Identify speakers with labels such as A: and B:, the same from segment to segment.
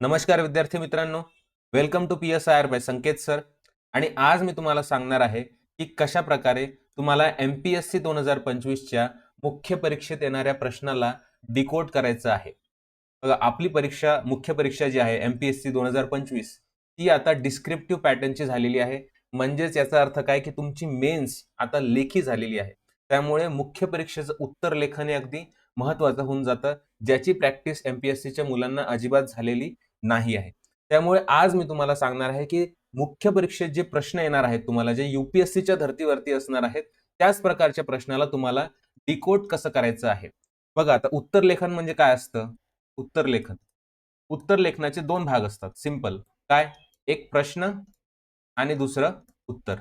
A: नमस्कार विद्यार्थी मित्रांनो. Welcome to P S I R by Sanket sir आणि आज मी तुम्हाला सांगणार आहे की कशा प्रकारे तुम्हाला एम पी एस सी दोन हजार पंचवीसच्या मुख्य परीक्षेत येणाऱ्या प्रश्नाला डिकोड करायचं आहे. बघा आपली परीक्षा मुख्य परीक्षा जी आहे एम पी एस सी दोन हजार पंचवीस ती आता डिस्क्रिप्टिव्ह पॅटर्नची झालेली आहे. म्हणजेच याचा अर्थ काय की तुमची मेन्स आता लेखी झालेली आहे. त्यामुळे मुख्य परीक्षेचं उत्तर लेखन हे अगदी महत्वाचं होऊन जातं ज्याची प्रॅक्टिस एम पी एस सीच्या मुलांना अजिबात झालेली नाही आहे. त्यामुळे आज मी तुम्हाला सांगणार आहे की मुख्य परीक्षेत जे प्रश्न येणार आहेत तुम्हाला जे युपीएससीच्या धर्तीवरती असणार आहेत त्याच प्रकारच्या प्रश्नाला तुम्हाला डिकोड कसं करायचं आहे? बघा आता उत्तर लेखन म्हणजे काय असतं? उत्तर लेखन. उत्तर लेखनाचे दोन भाग असतात. सिंपल काय? एक प्रश्न आणि दुसरं उत्तर.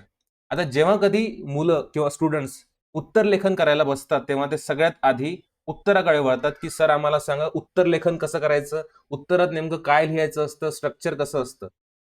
A: आता जेव्हा कधी मुलं किंवा स्टुडंट्स उत्तर लेखन करायला बसतात तेव्हा ते सगळ्यात आधी उत्तराकडे वळतात की सर आम्हाला सांगा उत्तर लेखन कसं करायचं? उत्तरात नेमकं काय लिहायचं असतं? स्ट्रक्चर कसं असतं?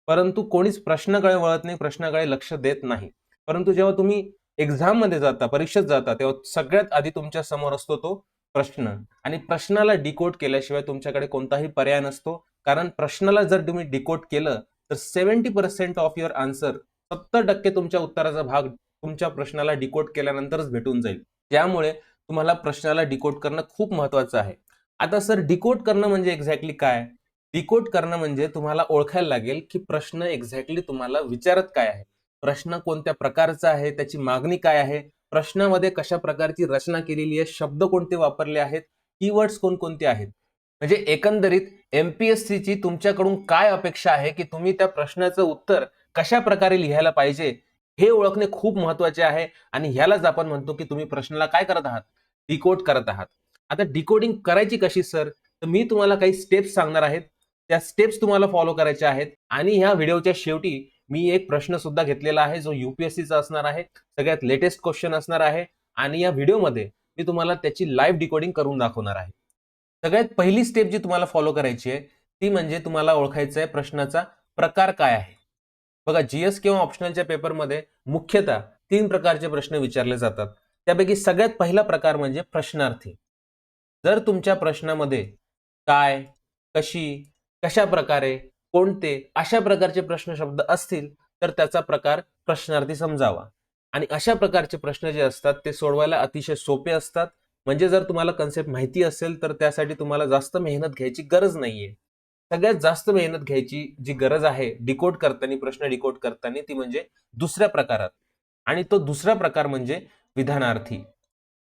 A: परंतु कोणीच प्रश्नाकडे वळत नाही प्रश्नाकडे लक्ष देत नाही. परंतु जेव्हा तुम्ही एक्झाममध्ये जाता परीक्षेत जाता तेव्हा सगळ्यात आधी तुमच्यासमोर असतो तो प्रश्न. आणि प्रश्नाला डिकोड केल्याशिवाय तुमच्याकडे कोणताही पर्याय नसतो. कारण प्रश्नाला जर तुम्ही डिकोड केलं तर seventy percent of your answer सत्तर टक्के तुमच्या उत्तराचा भाग तुमच्या प्रश्नाला डिकोड केल्यानंतरच भेटून जाईल. त्यामुळे तुम्हाला प्रश्नाला डिकोड करणं खूप महत्वाचं आहे. आता सर डिकोड करणं म्हणजे एक्झॅक्टली काय? डिकोड करणं म्हणजे तुम्हाला ओळखायला लागेल की प्रश्न एक्झॅक्टली तुम्हाला विचारत काय आहे. प्रश्न कोणत्या प्रकारचा आहे? त्याची मागणी काय आहे? प्रश्नामध्ये कशा प्रकारची रचना केलेली आहे? शब्द कोणते वापरले आहेत? कीवर्ड्स कोणकोणते आहेत? म्हणजे एकंदरीत एमपीएससी ची तुमच्याकडून काय अपेक्षा आहे की तुम्ही त्या प्रश्नाचं उत्तर कशा प्रकारे लिहायला पाहिजे हे ओळखणे खूप महत्त्वाचे आहे आणि ह्यालाच आपण म्हणतो की तुम्ही प्रश्नाला काय करत आहात? डिकोड करत आहात. आता डिकोडिंग करायची कशी सर तर मी तुम्हाला काही स्टेप्स सांगणार आहेत. त्या स्टेप्स तुम्हाला फॉलो करायच्या आहेत. आणि ह्या व्हिडिओच्या शेवटी मी एक प्रश्न सुद्धा घेतलेला आहे जो युपीएससीचा असणार आहे. सगळ्यात लेटेस्ट क्वेश्चन असणार आहे. आणि या व्हिडिओमध्ये मी तुम्हाला त्याची लाईव्ह डिकोडिंग करून दाखवणार आहे. सगळ्यात पहिली स्टेप जी तुम्हाला फॉलो करायची आहे ती म्हणजे तुम्हाला ओळखायचं आहे प्रश्नाचा प्रकार काय आहे. बघा जीएस किंवा ऑप्शनलच्या पेपरमध्ये मुख्यतः तीन प्रकारचे प्रश्न विचारले जातात. त्यापैकी सगळ्यात पहिला प्रकार म्हणजे प्रश्नार्थी. जर तुमच्या प्रश्नामध्ये काय कशी कशा प्रकारे कोणते अशा प्रकारचे प्रश्न शब्द असतील तर त्याचा प्रकार प्रश्नार्थी समजावा. आणि अशा प्रकारचे प्रश्न जे असतात ते सोडवायला अतिशय सोपे असतात. म्हणजे जर तुम्हाला कन्सेप्ट माहिती असेल तर त्यासाठी तुम्हाला जास्त मेहनत घ्यायची गरज नाहीये. सगळ्यात जास्त मेहनत घ्यायची जी गरज आहे डिकोड करताना प्रश्न डिकोड करताना ती म्हणजे दुसऱ्या प्रकारात. आणि तो दुसरा प्रकार म्हणजे विधानार्थी.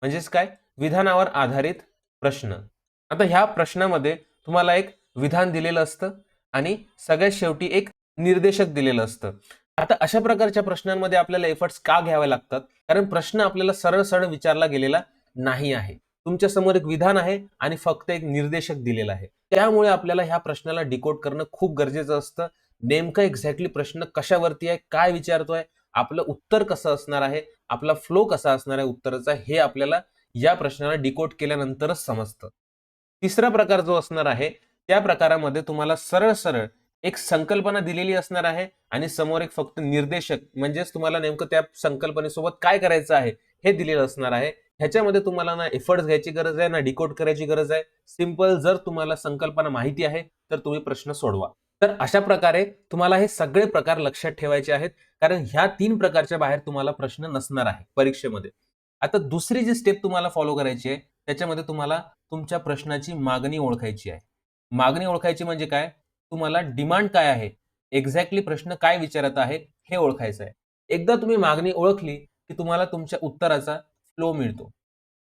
A: म्हणजेच काय? विधानावर आधारित प्रश्न. आता ह्या प्रश्नामध्ये तुम्हाला एक विधान दिलेलं असतं आणि सगळ्यात शेवटी एक निर्देशक दिलेलं असतं. आता अशा प्रकारच्या प्रश्नांमध्ये आपल्याला एफर्ट्स का घ्यावे लागतात? कारण प्रश्न आपल्याला सरळ सरळ विचारला गेलेला नाही आहे. तुमच्यासमोर एक विधान आहे आणि फक्त एक निर्देशक दिलेला आहे. त्यामुळे आपल्याला ह्या प्रश्नाला डिकोड करणं खूप गरजेचं असतं. नेमकं एक्झॅक्टली प्रश्न कशावरती आहे? काय विचारतोय? आपलं उत्तर कसं असणार आहे? आपला फ्लो कसा असणार आहे उत्तराचा? हे आपल्याला या प्रश्नाला डिकोट केल्यानंतरच समजतं. तिसरा प्रकार जो असणार आहे त्या प्रकारामध्ये तुम्हाला सरळ सरळ एक संकल्पना दिलेली असणार आहे आणि समोर एक फक्त निर्देशक म्हणजेच तुम्हाला नेमकं त्या संकल्पनेसोबत काय करायचं आहे हे दिलेलं असणार आहे. ह्याच्यामध्ये तुम्हाला ना एफर्ट्स घ्यायची गरज आहे ना डिकोड करायची गरज आहे. सिंपल जर तुम्हाला संकल्पना माहिती आहे तर तुम्ही प्रश्न सोडवा. तर अशा प्रकारे तुम्हाला हे सगळे प्रकार लक्षात ठेवायचे आहेत कारण ह्या तीन प्रकारच्या बाहेर तुम्हाला प्रश्न नसणार आहे परीक्षेमध्ये. आता दुसरी जी स्टेप तुम्हाला फॉलो करायची आहे त्याच्यामध्ये तुम्हाला तुमच्या प्रश्नाची मागणी ओळखायची आहे. मागणी ओळखायची म्हणजे काय? तुम्हाला डिमांड काय आहे? एक्झॅक्टली प्रश्न काय विचारत आहे हे ओळखायचं आहे. एकदा तुम्ही मागणी ओळखली की तुम्हाला तुमच्या उत्तराचा फ्लो मिळतो.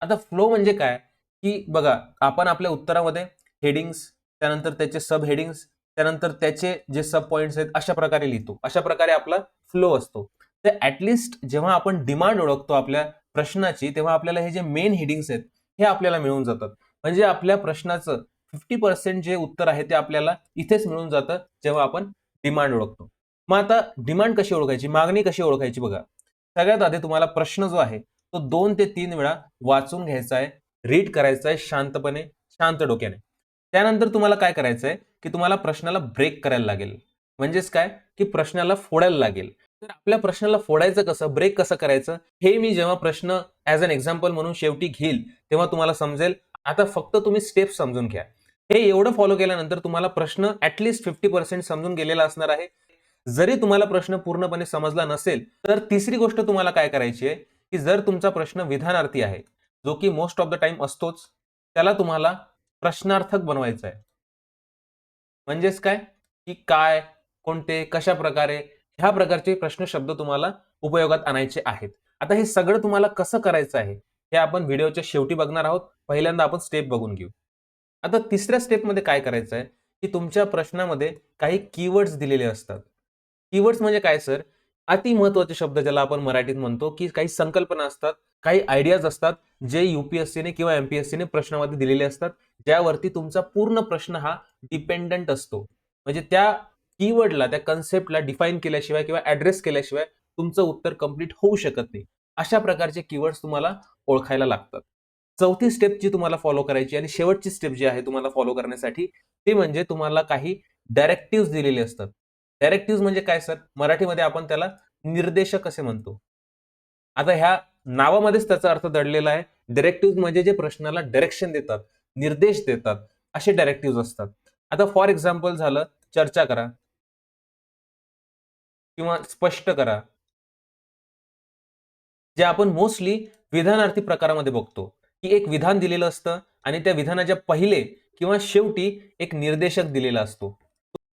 A: आता फ्लो म्हणजे काय? की बघा आपण आपल्या उत्तरामध्ये हेडिंग्स त्यानंतर त्याचे सब हेडिंग्स त्यानंतर त्याचे जे सब पॉईंट्स आहेत अशा प्रकारे लिहितो. अशा प्रकारे आपला फ्लो असतो. तर ऍटलिस्ट जेव्हा आपण डिमांड ओळखतो आपल्या प्रश्नाची तेव्हा आपल्याला हे जे मेन हेडिंग्स आहेत हे आपल्याला मिळून जातात. म्हणजे आपल्या प्रश्नाचं फिफ्टी पर्सेंट जे उत्तर आहे ते आपल्याला इथेच मिळून जातं जेव्हा आपण डिमांड ओळखतो. मग आता डिमांड कशी ओळखायची? मागणी कशी ओळखायची बघा. सगळ्यात आधी तुम्हाला प्रश्न जो आहे तो दोन ते तीन वेळा वाचून घ्यायचा आहे रीड करायचा आहे शांतपणे शांत डोक्याने. त्यानंतर तुम्हाला काय करायचं आहे की तुम्हाला प्रश्नाला ब्रेक करायला लागेल. म्हणजेच काय? की प्रश्नाला फोडायला लागेल. तर आपल्या प्रश्नाला फोडायचं कसं? ब्रेक कसं करायचं? हे मी जेव्हा प्रश्न ऍज अन एक्झाम्पल म्हणून शेवटी घेईल तेव्हा तुम्हाला समजेल. आता फक्त तुम्ही स्टेप समजून घ्या. हे एवढं फॉलो केल्यानंतर तुम्हाला प्रश्न ऍटलीस्ट फिफ्टी पर्सेंट समजून गेलेला असणार आहे. जरी तुम्हाला प्रश्न पूर्णपणे समजला नसेल तर तिसरी गोष्ट तुम्हाला काय करायची आहे? की जर तुमचा प्रश्न विधानार्थी आहे जो की मोस्ट ऑफ द टाइम असतोच त्याला तुम्हाला प्रश्नार्थक बनवायचं आहे. म्हणजेच काय? की काय कोणते कशा प्रकारे ह्या प्रकारचे प्रश्न शब्द तुम्हाला उपयोगात आणायचे आहेत. आता हे सगळं तुम्हाला कसं करायचं आहे हे आपण व्हिडिओच्या शेवटी बघणार आहोत. पहिल्यांदा आपण स्टेप बघून घेऊ. आता तिसऱ्या स्टेपमध्ये काय करायचं आहे की तुमच्या प्रश्नामध्ये काही कीवर्ड्स दिलेले असतात. कीवर्ड्स म्हणजे काय सर? अति महत्त्वाचे शब्द ज्याला आपण मराठीत म्हणतो की काही संकल्पना असतात काही आयडियाज असतात जे युपीएससीने किंवा एमपीएससीने प्रश्नामध्ये दिलेले असतात. ज्यावरती तुमचा पूर्ण प्रश्न हा डिपेंडंट असतो. म्हणजे त्या कीवर्डला त्या कन्सेप्टला डिफाईन केल्याशिवाय किंवा ऍड्रेस केल्याशिवाय तुमचं उत्तर कंप्लीट होऊ शकत नाही. अशा प्रकारचे कीवर्ड्स तुम्हाला ओळखायला लागतात. चौथी स्टेप जी तुम्हाला फॉलो करायची आणि शेवटची स्टेप जी आहे तुम्हाला फॉलो करण्यासाठी ते म्हणजे तुम्हाला काही डायरेक्टिव्ह दिलेले असतात. डायरेक्टिव्ह म्हणजे काय सर मराठीमध्ये आपण त्याला निर्देशक असे म्हणतो. आता ह्या नावामध्येच त्याचा अर्थ दडलेला आहे. डायरेक्टिव्ह म्हणजे जे प्रश्नाला डायरेक्शन देतात निर्देश देतात असे डायरेक्टिव्ह असतात. आता फॉर एक्झाम्पल झालं चर्चा करा. किंवा स्पष्ट करा. जे आपण मोस्टली विधानार्थी प्रकारामध्ये बघतो की एक विधान दिलेलं असतं आणि त्या विधानाच्या पहिले किंवा शेवटी एक निर्देशक दिलेला असतो.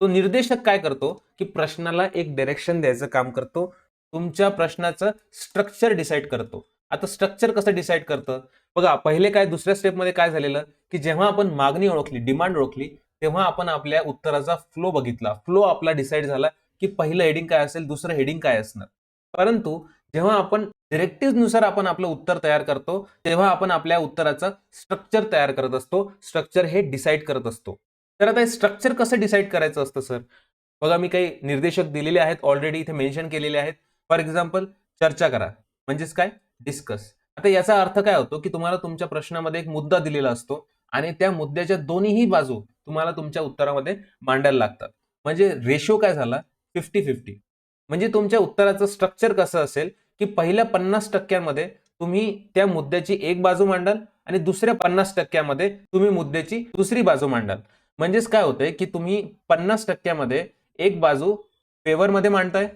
A: तो निर्देशक काय करतो? की प्रश्नाला एक डायरेक्शन द्यायचं काम करतो तुमच्या प्रश्नाचं स्ट्रक्चर डिसाईड करतो. आता स्ट्रक्चर कसं डिसाईड करतं? बघा पहिले काय दुसऱ्या स्टेपमध्ये काय झालेलं? की जेव्हा आपण मागणी ओळखली डिमांड ओळखली तेव्हा आपण आपल्या उत्तराचा फ्लो बघितला. फ्लो आपला डिसाईड झाला की पहिलं हेडिंग काय असेल दुसरं हेडिंग काय असणार. परंतु जेव्हा आपण डिरेक्टिव्हनुसार आपण आपलं उत्तर तयार करतो तेव्हा आपण आपल्या उत्तराचं स्ट्रक्चर तयार करत असतो. स्ट्रक्चर हे डिसाईड करत असतो. तर आता हे स्ट्रक्चर कसं डिसाईड करायचं असतं सर बघा मी काही निर्देशक दिलेले आहेत ऑलरेडी इथे मेन्शन केलेले आहेत. फॉर एक्झाम्पल चर्चा करा. म्हणजेच काय? डिस्कस. आता याचा अर्थ काय होतो की तुम्हाला तुमच्या प्रश्नामध्ये एक मुद्दा दिलेला असतो आणि त्या मुद्द्याच्या दोन्हीही बाजू तुम्हाला तुमच्या उत्तरामध्ये मांडायला लागतात. म्हणजे रेशो काय झाला? फिफ्टी फिफ्टी म्हणजे तुमच्या उत्तराचं स्ट्रक्चर कसं असेल की पहिल्या पन्नास टक्क्यांमध्ये तुम्ही त्या मुद्द्याची एक बाजू मांडाल आणि दुसऱ्या पन्नास टक्क्यामध्ये तुम्ही मुद्द्याची दुसरी बाजू मांडाल. म्हणजेच काय होतंय की तुम्ही पन्नास टक्क्यामध्ये एक बाजू फेवरमध्ये मांडताय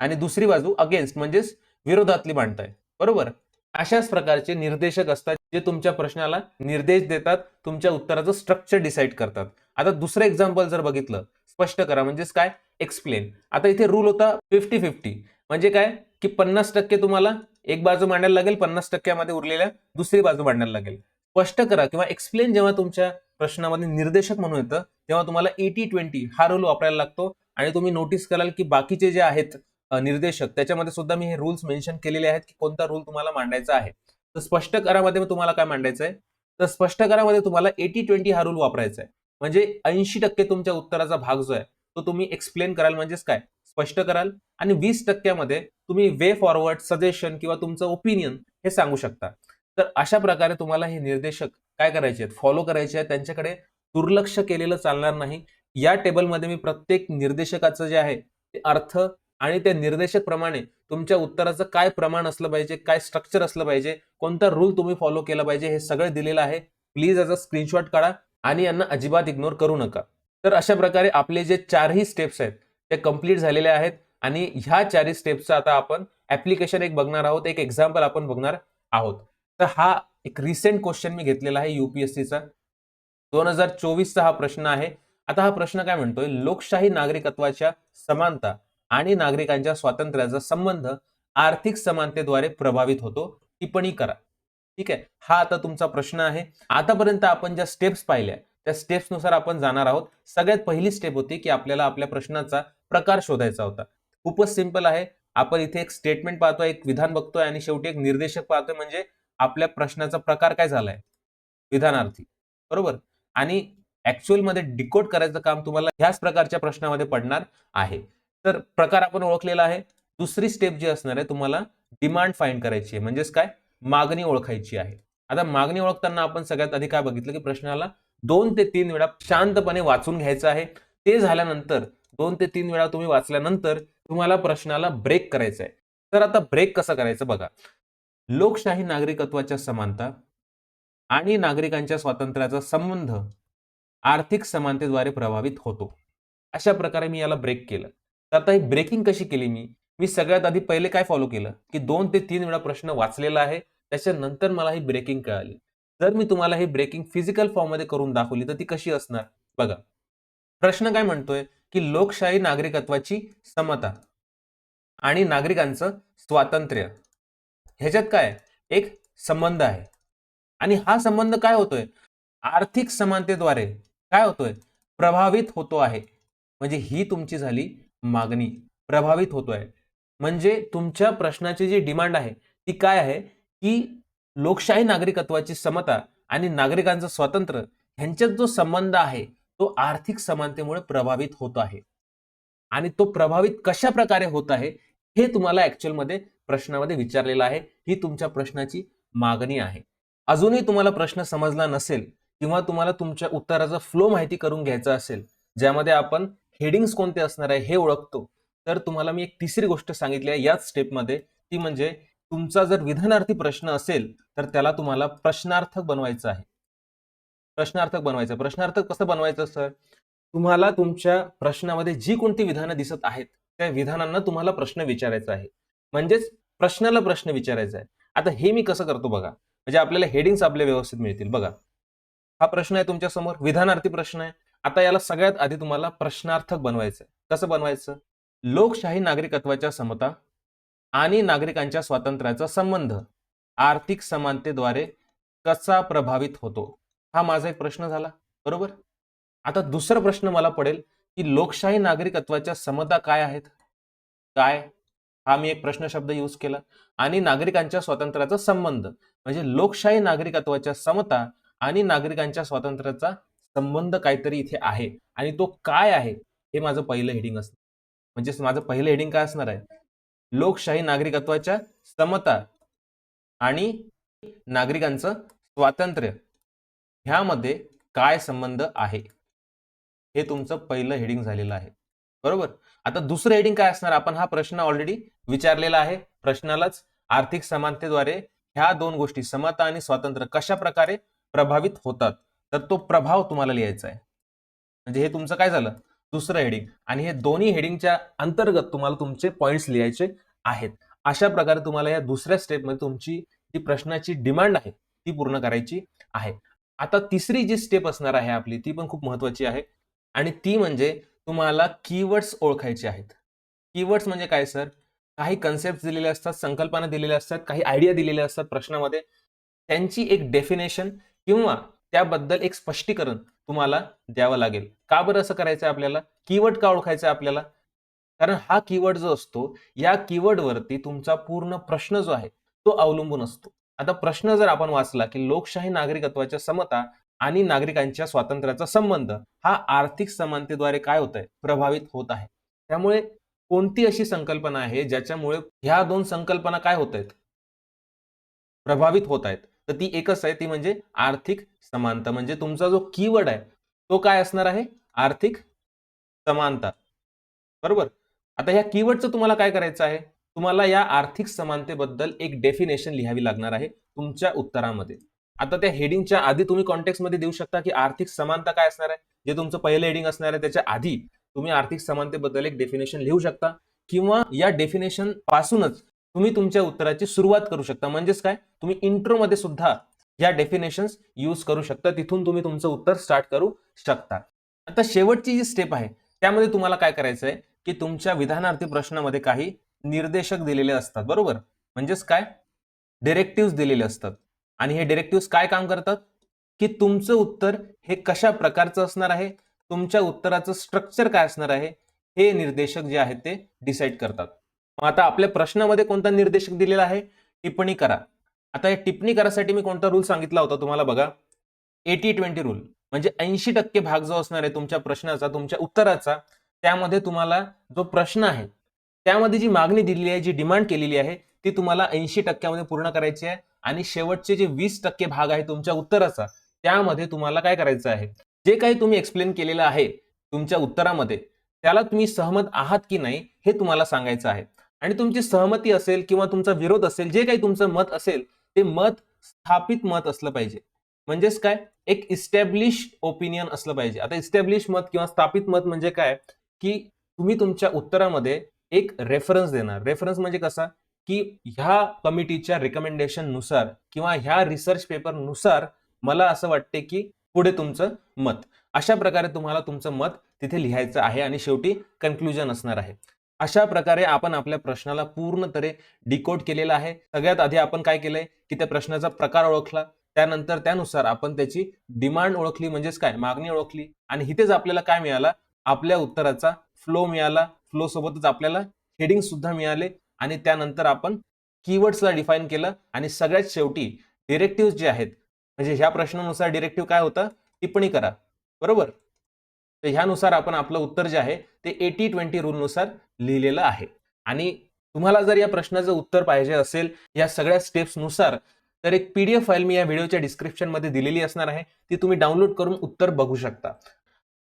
A: आणि दुसरी बाजू अगेन्स्ट म्हणजेच विरोधातली मांडताय. बरोबर? अशाच प्रकारचे निर्देशक असतात जे तुमच्या प्रश्नाला निर्देश देतात तुमच्या उत्तराचं स्ट्रक्चर डिसाईड करतात. आता दुसरं एक्झाम्पल जर बघितलं स्पष्ट करा म्हणजेच काय? एक्सप्लेन आता इथे रूल होता फिफ्टी फिफ्टी म्हणजे काय? की पन्नास टक्के तुम्हाला एक बाजू मांडायला लागेल पन्नास टक्क्यामध्ये उरलेल्या दुसरी बाजू मांडायला लागेल. स्पष्ट करा किंवा एक्सप्लेन जेव्हा तुमच्या प्रश्नामध्ये निर्देशक म्हणून येतं तेव्हा तुम्हाला एटी ट्वेंटी हा रूल वापरायला लागतो आणि तुम्ही नोटीस कराल की बाकीचे जे आहेत निर्देशक. त्याच्यामध्ये सुद्धा मी हे रूल्स मेन्शन केलेले आहेत की कोणता रूल तुम्हाला मांडायचा आहे. तर स्पष्ट करामध्ये तुम्हाला काय मांडायचं आहे तर स्पष्ट करामध्ये तुम्हाला एटी ट्वेंटी हा रूल वापरायचा आहे. म्हणजे ऐंशी टक्के तुमच्या उत्तराचा भाग जो आहे तो तुम्ही एक्सप्लेन कराल म्हणजेच काय? स्पष्ट कराल आणि वीस टक्क्यामध्ये तुम्ही वे फॉरवर्ड सजेशन किंवा तुमचं ओपिनियन हे सांगू शकता. तर अशा प्रकारे तुम्हाला हे निर्देशक काय करायचे आहेत? फॉलो करायचे आहेत. त्यांच्याकडे दुर्लक्ष केलेलं चालणार नाही. या टेबलमध्ये मी प्रत्येक निर्देशकाचं जे आहे ते अर्थ आणि त्या निर्देशक प्रमाणे तुमच्या उत्तराचं काय प्रमाण असलं पाहिजे काय स्ट्रक्चर असलं पाहिजे कोणता रूल तुम्ही फॉलो केला पाहिजे हे सगळं दिलेलं आहे. प्लीज याचा स्क्रीनशॉट काढा आणि यांना अजिबात इग्नोर करू नका. तर अशा प्रकारे आपले जे चारही स्टेप्स आहेत ते कंप्लीट झालेले आहेत आणि ह्या चारही स्टेप्सचं आता आपण ऍप्लिकेशन एक बघणार आहोत एक एक्झाम्पल आपण बघणार आहोत. तर हा एक रिसेंट क्वेश्चन मी घेतलेला आहे युपीएससीचा दोन हजार चोवीसचा हा प्रश्न आहे. आता हा प्रश्न काय म्हणतोय? लोकशाही नागरिकत्वाच्या समानता आणि नागरिकांच्या स्वातंत्र्याचा संबंध आर्थिक समानतेद्वारे प्रभावित होतो टिप्पणी करा. ठीक आहे? हा आता तुमचा प्रश्न आहे. आतापर्यंत आपण ज्या स्टेप्स पाहिल्या त्या स्टेप्सनुसार आपण जाणार आहोत. सगळ्यात पहिली स्टेप होती की आपल्याला आपल्या प्रश्नाचा प्रकार शोधायचा होता. खूपच सिंपल आहे. आपण इथे एक स्टेटमेंट पाहतोय एक विधान बघतोय आणि शेवटी एक निर्देशक पाहतोय म्हणजे आपल्या प्रश्नाचा प्रकार काय झालाय? विधानार्थी. बरोबर? आणि ऍक्च्युअलमध्ये डिकोड करायचं काम तुम्हाला ह्याच प्रकारच्या प्रश्नामध्ये पडणार आहे. तर प्रकार आपण ओळखलेला आहे. दुसरी स्टेप जी असणार आहे तुम्हाला डिमांड फाईंड करायची आहे. म्हणजेच काय? मागणी ओळखायची आहे. आता मागणी ओळखताना आपण सगळ्यात आधी काय बघितलं की प्रश्नाला दोन ते तीन वेळा शांतपणे वाचून घ्यायचं आहे. ते झाल्यानंतर दोन ते तीन वेळा तुम्ही वाचल्यानंतर तुम्हाला प्रश्नाला ब्रेक करायचा आहे. तर आता ब्रेक कसं करायचं बघा. लोकशाही नागरिकत्वाच्या समानता आणि नागरिकांच्या स्वातंत्र्याचा संबंध आर्थिक समानतेद्वारे प्रभावित होतो. अशा प्रकारे मी याला ब्रेक केलं. तर आता ही ब्रेकिंग कशी केली मी? मी सगळ्यात आधी पहिले काय फॉलो केलं? की दोन ते तीन वेळा प्रश्न वाचलेला आहे. त्याच्यानंतर मला ही ब्रेकिंग कळाली. जर मी तुम्हाला ही ब्रेकिंग फिजिकल फॉर्ममध्ये करून दाखवली तर ती कशी असणार? बघा. प्रश्न काय म्हणतोय? की लोकशाही नागरिकत्वाची समता आणि नागरिकांचं स्वातंत्र्य. ह्याच्यात काय? एक संबंध आहे. आणि हा संबंध काय होतोय? आर्थिक समानतेद्वारे काय होतोय? प्रभावित होतो आहे. म्हणजे ही तुमची झाली मागणी प्रभावित होतोय. म्हणजे तुमच्या प्रश्नाची जी डिमांड आहे ती काय आहे? की लोकशाही नागरिकत्वाची समता आणि नागरिकांचं स्वातंत्र्य ह्यांच्यात जो संबंध आहे तो आर्थिक समानतेमुळे प्रभावित होत आहे. आणि तो प्रभावित कशा प्रकारे होत आहे हे तुम्हाला ऍक्च्युअलमध्ये प्रश्नामध्ये विचारलेलं आहे. ही तुमच्या प्रश्नाची मागणी आहे. अजूनही तुम्हाला प्रश्न समजला नसेल किंवा तुम्हाला तुमच्या उत्तराचा फ्लो माहिती करून घ्यायचा असेल ज्यामध्ये आपण हेडिंग्स कोणते असणार आहे हे ओळखतो. तर तुम्हाला मी एक तिसरी गोष्ट सांगितली आहे याच स्टेपमध्ये. ती म्हणजे तुमचा जर विधानार्थी प्रश्न असेल तर त्याला तुम्हाला प्रश्नार्थक बनवायचं आहे. प्रश्नार्थक बनवायचं प्रश्नार्थक कसं बनवायचं सर? तुम्हाला तुमच्या प्रश्नामध्ये जी कोणती विधानं दिसत आहेत त्या विधानांना तुम्हाला प्रश्न विचारायचा आहे. म्हणजेच प्रश्नाला प्रश्न विचारायचा आहे. आता हे मी कसं करतो बघा. म्हणजे आपल्याला हेडिंग्स आपले व्यवस्थित मिळतील. बघा. हा प्रश्न आहे तुमच्यासमोर विधानार्थी प्रश्न आहे. आता याला सगळ्यात आधी तुम्हाला प्रश्नार्थक बनवायचं कसं बनवायचं? लोकशाही नागरिकत्वाच्या समता आणि नागरिकांच्या स्वातंत्र्याचा संबंध. आर्थिक समानतेद्वारे कसा प्रभावित होतो? हा माझा एक प्रश्न झाला. बरोबर? आता दुसरा प्रश्न मला पडेल की लोकशाही नागरिकत्वाच्या समता काय आहेत? काय? हा मी एक प्रश्न शब्द यूज केला. आणि नागरिकांच्या स्वातंत्र्याचा संबंध. म्हणजे लोकशाही नागरिकत्वाच्या समता आणि नागरिकांच्या स्वातंत्र्याचा संबंध काहीतरी इथे आहे आणि तो काय आहे हे माझं पहिलं हेडिंग असणार. म्हणजे माझं पहिलं हेडिंग काय असणार आहे? लोकशाही नागरिकत्वाच्या समता आणि नागरिकांचं स्वातंत्र्य. ह्यामध्ये काय संबंध आहे? हे तुमचं पहिलं हेडिंग झालेलं आहे. बरोबर? आता दुसरं हेडिंग काय असणार? आपण हा प्रश्न ऑलरेडी विचारलेला आहे. प्रश्नालाच आर्थिक समानतेद्वारे ह्या दोन गोष्टी समता आणि स्वातंत्र्य कशा प्रकारे प्रभावित होतात? तर तो प्रभाव तुम्हाला लिहायचा आहे. म्हणजे हे तुमचं काय झालं? दुसरं हेडिंग आणि हे दोन्ही हेडिंगच्या अंतर्गत तुम्हाला तुमचे पॉईंट्स लिहायचे आहेत. अशा प्रकारे तुम्हाला या दुसऱ्या स्टेपमध्ये तुमची जी प्रश्नाची डिमांड आहे ती पूर्ण करायची आहे. आता तिसरी जी स्टेप असणार आहे आपली ती पण खूप महत्वाची आहे. आणि ती म्हणजे तुम्हाला कीवर्ड्स ओळखायचे आहेत. कीवर्ड्स म्हणजे काय सर काही कन्सेप्ट दिलेले असतात संकल्पना दिलेल्या असतात काही आयडिया दिलेल्या असतात प्रश्नामध्ये. त्यांची एक डेफिनेशन किंवा त्याबद्दल एक स्पष्टीकरण तुम्हाला द्यावं लागेल. का बरं असं करायचं आपल्याला? कीवर्ड का ओळखायचं आपल्याला? कारण हा कीवर्ड जो असतो या कीवर्डवरती तुमचा पूर्ण प्रश्न जो आहे तो अवलंबून असतो. आता प्रश्न जर आपण वाचला की लोकशाही नागरिकत्वाच्या समता आणि नागरिकांच्या स्वातंत्र्याचा संबंध हा आर्थिक समानतेद्वारे काय होत आहे प्रभावित होत आहे. त्यामुळे कोणती अशी संकल्पना आहे ज्याच्यामुळे ह्या दोन संकल्पना काय होत आहेत? प्रभावित होत आहेत. तर ती एकच आहे ती म्हणजे आर्थिक समानता. म्हणजे तुमचा जो कीवर्ड आहे तो काय असणार आहे? आर्थिक समानता. बरोबर? आता ह्या कीवर्डचं तुम्हाला काय करायचं आहे? तुम्हाला या आर्थिक समानतेबद्दल एक डेफिनेशन लिहावी लागणार आहे तुमच्या उत्तरामध्ये. आता त्या हेडिंगच्या आधी तुम्ही कॉन्टेक्स्टमध्ये देऊ शकता की आर्थिक समानता काय असणार आहे? जे तुमचं पहिलं हेडिंग असणार आहे त्याच्या आधी तुम्ही आर्थिक समानतेबद्दल एक डेफिनेशन लिहू शकता. किंवा या डेफिनेशन पासूनच तुम्ही तुमच्या उत्तराची सुरुवात करू शकता. म्हणजेच काय? तुम्ही इंट्रोमध्ये सुद्धा या डेफिनेशन्स यूज करू शकता. तिथून तुम्ही तुमचं उत्तर स्टार्ट करू शकता. आता शेवटची जी स्टेप आहे त्यामध्ये तुम्हाला काय करायचं आहे की तुमच्या विधानार्थी प्रश्नामध्ये काही निर्देशक दिलेले असतात. बरोबर? म्हणजेच काय? डिरेक्टिव्ह दिलेले असतात. आणि हे डिरेक्टिव्ह काय काम करतात? की तुमचं उत्तर हे कशा प्रकारचं असणार आहे? तुमच्या उत्तराचं स्ट्रक्चर काय असणार आहे? हे निर्देशक जे आहेत ते डिसाईड करतात. मग आता आपल्या प्रश्नामध्ये कोणता निर्देशक दिलेला आहे? टिप्पणी करा. आता या टिप्पणी करासाठी मी कोणता रूल सांगितला होता तुम्हाला बघा? एटी ट्वेंटी रूल म्हणजे ऐंशी टक्के भाग जो असणार आहे तुमच्या प्रश्नाचा तुमच्या उत्तराचा त्यामध्ये तुम्हाला जो प्रश्न आहे त्यामध्ये जी मागणी दिलेली आहे जी डिमांड केलेली आहे ती तुम्हाला ऐंशी टक्क्यामध्ये पूर्ण करायची आहे. आणि शेवटचे जे वीस टक्के भाग आहे तुमच्या उत्तराचा त्यामध्ये तुम्हाला काय करायचं आहे? जे काही तुम्ही एक्सप्लेन केलेलं आहे तुमच्या उत्तरामध्ये त्याला तुम्ही सहमत आहात की नाही हे तुम्हाला सांगायचं आहे. आणि तुमची सहमती असेल किंवा तुमचा विरोध असेल जे काही तुमचं मत असेल ते मत स्थापित मत असलं पाहिजे. म्हणजेच काय? एक इस्टॅब्लिश ओपिनियन असलं पाहिजे. आता इस्टॅब्लिश मत किंवा स्थापित मत म्हणजे काय? की तुम्ही तुमच्या उत्तरामध्ये एक रेफरन्स देणार. रेफरन्स म्हणजे कसा? की ह्या कमिटीच्या रेकमेंडेशननुसार किंवा ह्या रिसर्च पेपरनुसार मला असं वाटते की पुढे तुमचं मत. अशा प्रकारे तुम्हाला तुमचं मत तिथे लिहायचं आहे आणि शेवटी कन्क्लुजन असणार आहे. अशा प्रकारे आपण आपल्या प्रश्नाला पूर्णतरे डिकोड केलेला आहे. सगळ्यात आधी आपण काय केलंय? की त्या प्रश्नाचा प्रकार ओळखला. त्यानंतर त्यानुसार आपण त्याची डिमांड ओळखली म्हणजेच काय? मागणी ओळखली. आणि इथेच आपल्याला काय मिळाला? आपल्या उत्तराचा फ्लो मिळाला. फ्लो सोबतच आपल्याला हेडिंग सुद्धा मिळाले. आणि त्यानंतर आपण कीवर्ड्सला डिफाईन केलं. आणि सगळ्यात शेवटी डिरेक्टिव्ह जे आहेत म्हणजे ह्या प्रश्नानुसार डिरेक्टिव्ह काय होतं? टिप्पणी करा. बरोबर? तर ह्यानुसार आपण आपलं उत्तर जे आहे ते एटी ट्वेंटी रूलनुसार लिहिलेलं आहे. आणि तुम्हाला जर या प्रश्नाचं उत्तर पाहिजे असेल या सगळ्या स्टेप्सनुसार तर एक पीडीएफ फाईल मी या व्हिडिओच्या डिस्क्रिप्शनमध्ये दिलेली असणार आहे. ती तुम्ही डाउनलोड करून उत्तर बघू शकता.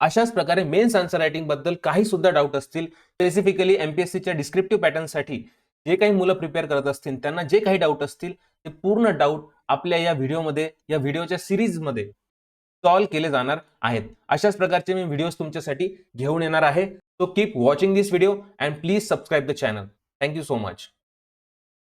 A: अशाच प्रकारे मेन्स आन्सर रायटिंगबद्दल काही सुद्धा डाऊट असतील स्पेसिफिकली एमपीएससीच्या डिस्क्रिप्टिव्ह पॅटर्नसाठी जे काही मुलं प्रिपेअर करत असतील त्यांना जे काही डाऊट असतील ते पूर्ण डाऊट आपल्या या व्हिडिओमध्ये या व्हिडिओच्या सिरीजमध्ये सॉल्व्ह केले जाणार आहेत. अशाच प्रकारचे मी व्हिडिओज तुमच्यासाठी घेऊन येणार आहे. So keep watching this video and please subscribe the channel thank you so much